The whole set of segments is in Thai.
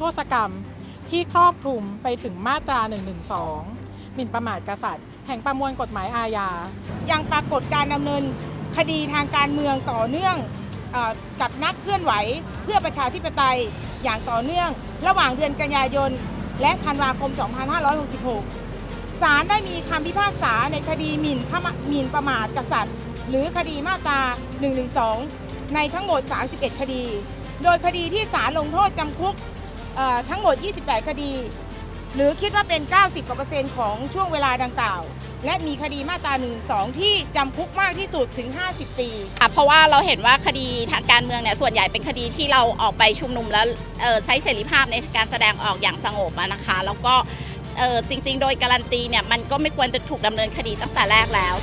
โทษกรรม ที่ครอบคลุมไปถึงมาตรา 112 หมิ่นประมาทกษัตริย์ แห่งประมวลกฎหมายอาญา ยังปรากฏการดำเนินคดีทางการเมืองต่อเนื่องอกับนักเคลื่อนไหวเพื่อประชาธิปไตยอย่างต่อเนื่อง ระหว่างเดือนกันยายน และธันวาคม 2566 ศาลได้มีคำพิพากษาในคดีหมิ่นพระหมิ่นประมาทกษัตริย์ หรือคดีมาตรา 112 ในทั้งหมด 31 คดี โดยคดีที่ศาลลงโทษจำคุก ทั้งหมด 28 คดี หรือคิดว่าเป็น 90กว่าเปอร์เซ็นต์ของช่วงเวลาดังกล่าว และมีคดีมาตรา1นึที่จำคุกมากที่สุดถึง 50 ปีค่ะเพราะว่าเราเห็นว่าคดีทางการเมืองเนี่ยส่วนใหญ่เป็นคดีที่เราออกไปชุมนุมแล้วใช้เสรีภาพในการแสดงออกอย่างสงบนะคะ แล้วก็จริง ๆ โดยการันตีเนี่ยมันก็ไม่ควรจะถูกดำเนินคดีตั้งแต่แรกแล้ว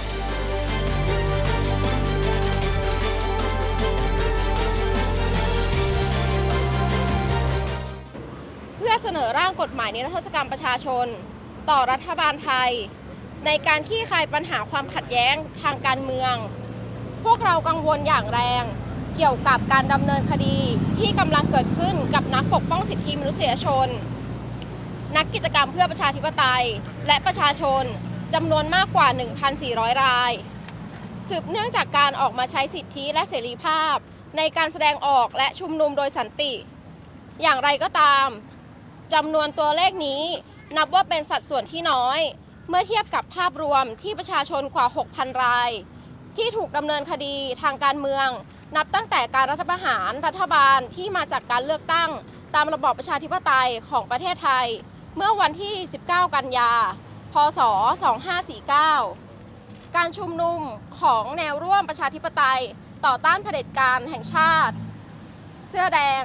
เสนอร่างกฎหมายนิรโทษกรรมประชาชน ต่อรัฐบาลไทย ในการขี้คายปัญหาความขัดแย้งทางการเมือง พวกเรากังวลอย่างแรง เกี่ยวกับการดำเนินคดีที่กำลังเกิดขึ้นกับนักปกป้องสิทธิมนุษยชน นักกิจกรรมเพื่อประชาธิปไตย และประชาชนจำนวนมากกว่า 1,400 ราย สืบเนื่องจากการออกมาใช้สิทธิและเสรีภาพ ในการแสดงออกและชุมนุมโดยสันติ อย่างไรก็ตาม จำนวนตัวเลขนี้ นับว่าเป็นสัดส่วนที่น้อย เมื่อเทียบกับภาพรวมที่ประชาชนกว่า 6,000 ราย ที่ถูกดำเนินคดีทางการเมือง นับตั้งแต่การรัฐประหารรัฐบาลที่มาจากการเลือกตั้ง ตามระบอบประชาธิปไตยของประเทศไทย เมื่อวันที่ 19 กันยา พศ 2549 การชุมนุมของแนวร่วมประชาธิปไตยต่อต้านเผด็จการแห่งชาติ เสื้อแดง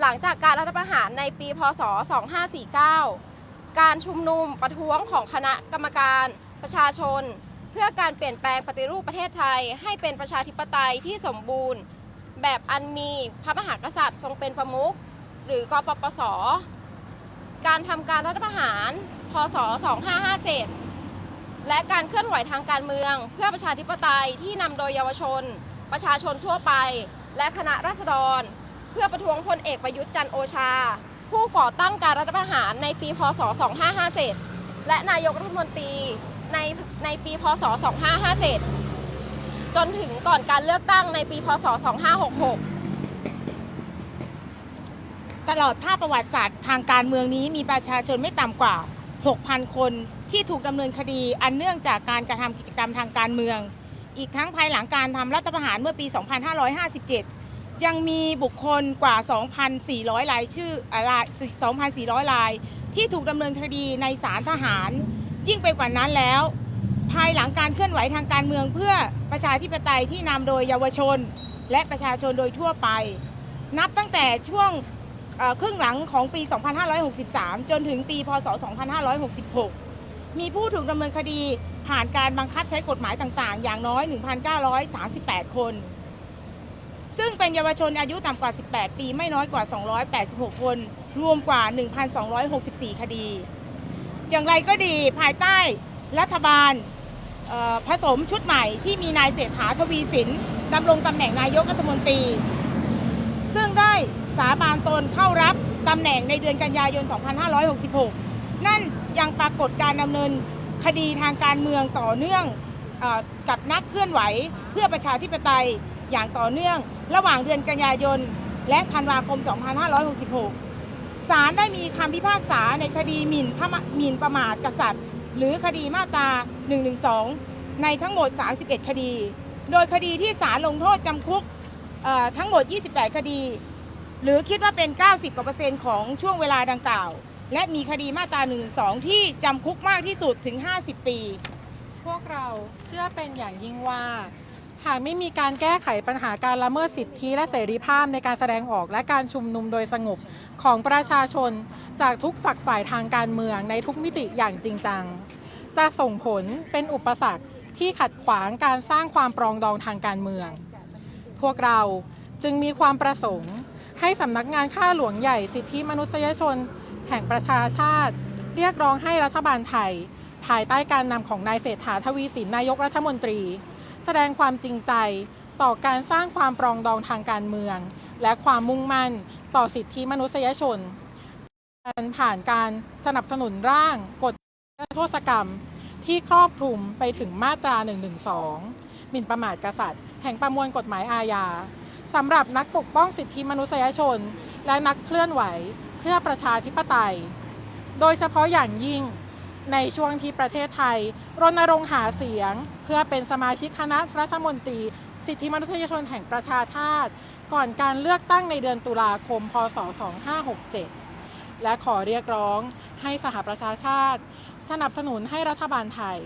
หลังจากการรัฐประหารในปีพศ 2549 การชุมนุมประท้วงของคณะกรรมการประชาชน เพื่อการเปลี่ยนแปลงปฏิรูปประเทศไทย ให้เป็นประชาธิปไตยที่สมบูรณ์ แบบอันมีพระมหากษัตริย์ทรงเป็นประมุขหรือกปปส การทำการรัฐประหาร พศ 2557 และการเคลื่อนไหวทางการเมือง เพื่อประชาธิปไตยที่นำโดยเยาวชน ประชาชนทั่วไป และคณะราษฎร เพื่อประท้วงพลเอกประยุทธ์จันโอชา ผู้ก่อตั้งการรัฐประหารในปี พศ 2557 และนายกรัฐมนตรีในในปี พศ 2557 จนถึงก่อนการเลือกตั้งในปี พศ 2566 ตลอดภาพประวัติศาสตร์ทางการเมืองนี้มีประชาชนไม่ต่ำกว่า 6,000 คนที่ถูกดำเนินคดีอันเนื่องจากการกระทำกิจกรรมทางการเมือง อีกทั้งภายหลังการทำรัฐประหารเมื่อปี 2557 ยังมีบุคคลกว่า 2,400 รายชื่ออะไร2,400 ราย ที่ถูกดำเนินคดีในศาลทหาร ยิ่งไปกว่านั้นแล้ว ภายหลังการเคลื่อนไหวทางการเมืองเพื่อประชาธิปไตยที่นำโดยเยาวชน และประชาชนโดยทั่วไป นับตั้งแต่ช่วงครึ่งหลังของปี 2563 จนถึงปี พศ 2566 มีผู้ถูกดำเนินคดีผ่านการบังคับใช้กฎหมายต่าง ๆ อย่างน้อย 1,938 คน ซึ่งเป็นเยาวชนอายุต่ำกว่า 18 ปีไม่น้อยกว่า 286 คน รวมกว่า 1,264 คดี อย่างไรก็ดีภายใต้รัฐบาลผสมชุดใหม่ที่มีนายเศรษฐาทวีสินดำรงตำแหน่งนายกรัฐมนตรี ซึ่งได้สาบานตนเข้ารับตำแหน่งในเดือนกันยายน 2566 นั่นยังปรากฏการดำเนินคดีทางการเมืองต่อเนื่องอกับนักเคลื่อนไหวเพื่อประชาธิปไตย อย่างต่อเนื่อง ระหว่างเดือนกันยายน และธันวาคม 2566 ศาลได้มีคำพิพากษาในคดีหมิ่นพระหมิ่นประมาทกษัตริย์ หรือคดีมาตรา 112 ในทั้งหมด 31 คดี โดยคดีที่ศาลลงโทษจำคุกทั้งหมด 28 คดี หรือคิดว่าเป็น 90กว่าเปอร์เซ็นต์ของช่วงเวลาดังกล่าว และมีคดีมาตรา1นึที่จำคุกมากที่สุดถึง 50 ปี พวกเราเชื่อเป็นอย่างยิ่งว่า หากไม่มีการแก้ไขปัญหาการละเมิดสิทธิและเสรีภาพในการแสดงออกและการชุมนุมโดยสงบของประชาชน จากทุกฝักฝ่ายทางการเมืองในทุกมิติอย่างจริงจัง จะส่งผลเป็นอุปสรรคที่ขัดขวางการสร้างความปรองดองทางการเมือง พวกเราจึงมีความประสงค์ ให้สำนักงานข้าหลวงใหญ่สิทธิมนุษยชน แห่งประชาชาติ เรียกร้องให้รัฐบาลไทย ภายใต้การนำของนายเศรษฐาทวีสินนายกรัฐมนตรี แสดงความจริงใจต่อการสร้างความปรองดองทางการเมือง และความมุ่งมั่นต่อสิทธิมนุษยชนการผ่านการสนับสนุนร่างกฎโทษกรรม ที่ครอบคลุมไปถึงมาตรา 112หมิ่นประมาทกษัตริย์ แห่งประมวลกฎหมายอาญาสำหรับนักปกป้องสิทธิมนุษยชน และนักเคลื่อนไหวเพื่อประชาธิปไตย โดยเฉพาะอย่างยิ่ง ในช่วงที่ประเทศไทย รณรงค์หาเสียง เพื่อเป็นสมาชิกคณะรัฐมนตรี สิทธิมนุษยชนแห่งประชาชาติ ก่อนการเลือกตั้งในเดือนตุลาคม พศ 2567 และขอเรียกร้องให้สหประชาชาติ สนับสนุนให้รัฐบาลไทย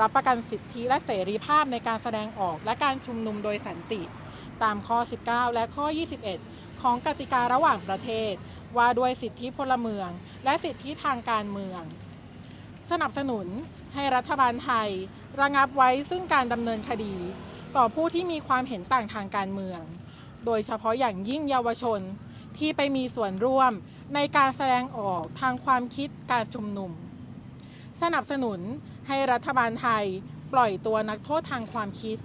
รับประกันสิทธิและเสรีภาพในการแสดงออกและการชุมนุมโดยสันติ ตามข้อ 19 และข้อ 21 ของกติการะหว่างประเทศ ว่าด้วยสิทธิพลเมือง และสิทธิทางการเมือง สนับสนุนให้รัฐบาลไทย ระงับไว้ซึ่งการดำเนินคดี ต่อผู้ที่มีความเห็นต่างทางการเมือง โดยเฉพาะอย่างยิ่งเยาวชนที่ไปมีส่วนร่วมในการแสดงออกทางความคิดการชุมนุม สนับสนุนให้รัฐบาลไทยปล่อยตัวนักโทษทางความคิด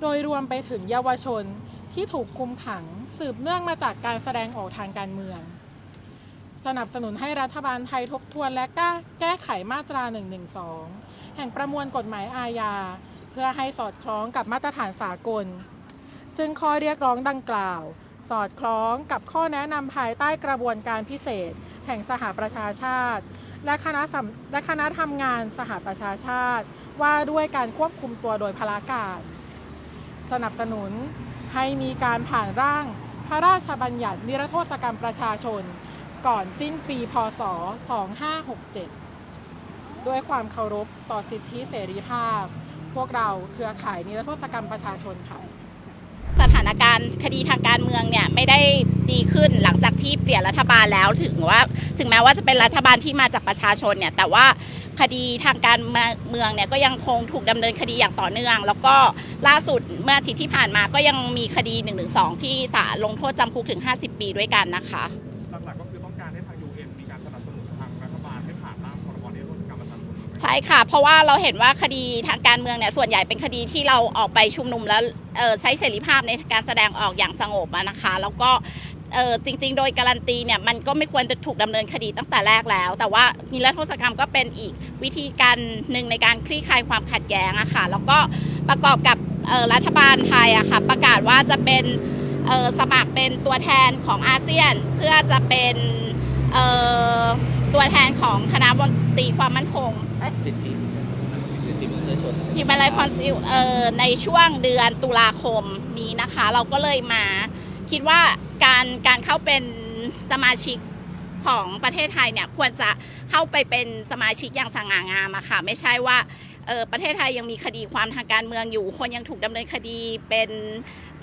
โดยรวมไปถึงเยาวชนที่ถูกคุมขังสืบเนื่องมาจากการแสดงออกทางการเมือง สนับสนุนให้รัฐบาลไทยทบทวนและแก้แก้ไขมาตรา 112 แห่งประมวลกฎหมายอาญา เพื่อให้สอดคล้องกับมาตรฐานสากล ซึ่งข้อเรียกร้องดังกล่าว สอดคล้องกับข้อแนะนำภายใต้กระบวนการพิเศษ แห่งสหประชาชาติ และคณะและคณะทำงานสหประชาชาติ ว่าด้วยการควบคุมตัวโดยพลาการสนับสนุนให้มีการผ่านร่างพระราชบัญญัตินิรโทษกรรมประชาชน ก่อนสิ้นปีพศ 2567 ด้วยความเคารพต่อสิทธิเสรีภาพ พวกเราเครือข่ายนิรโทษกรรมประชาชนค่ะ สถานการณ์คดีทางการเมืองเนี่ยไม่ได้ดีขึ้นหลังจากที่เปลี่ยนรัฐบาลแล้วถึงว่าถึงแม้ว่าจะเป็นรัฐบาลที่มาจากประชาชนเนี่ยแต่ว่าคดีทางการเมืองเนี่ยก็ยังคงถูกดำเนินคดีอย่างต่อเนื่อง แล้วก็ล่าสุดเมื่ออาทิตย์ที่ผ่านมาก็ยังมีคดี1นึที่ศาลลงโทษจำคุกถึง 50 ปีด้วยกันนะคะ หลักๆก็คือ ใช่ค่ะ เพราะว่าเราเห็นว่าคดีทางการเมืองเนี่ยส่วนใหญ่เป็นคดีที่เราออกไปชุมนุมแล้วใช้เสรีภาพในการแสดงออกอย่างสงบอะนะคะ แล้วก็จริง ๆ โดยการันตีเนี่ยมันก็ไม่ควรจะถูกดำเนินคดีตั้งแต่แรกแล้ว แต่ว่านิรโทษกรรมก็เป็นอีกวิธีการหนึ่งในการคลี่คลายความขัดแย้งอะค่ะแล้วก็ประกอบกับรัฐบาลไทยอะค่ะประกาศว่าจะเป็นสมัครเป็นตัวแทนของอาเซียน เพื่อจะเป็นตัวแทนของคณะมนตรีความมั่นคง สิทธิสิทธิมนุษยชน Human Rights Council เอ่อในช่วงเดือนตุลาคมนี้นะคะ เราก็เลยมาคิดว่าการการเข้าเป็นสมาชิกของประเทศไทยเนี่ยควรจะเข้าไปเป็นสมาชิกอย่างสง่างามอะค่ะ ไม่ใช่ว่าเอ่อประเทศไทยยังมีคดีความทางการเมืองอยู่ คนยังถูกดำเนินคดีเป็น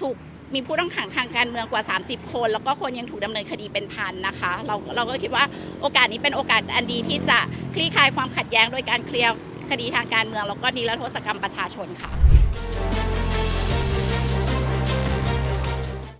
ถูก มีผู้ต้องขังทางการเมืองกว่า 30 คน แล้วก็คนยังถูกดำเนินคดีเป็นพันนะคะ เราเราก็คิดว่าโอกาสนี้เป็นโอกาสอันดีที่จะคลี่คลายความขัดแย้งโดยการเคลียร์คดีทางการเมืองแล้วก็นิรโทษกรรมประชาชนค่ะ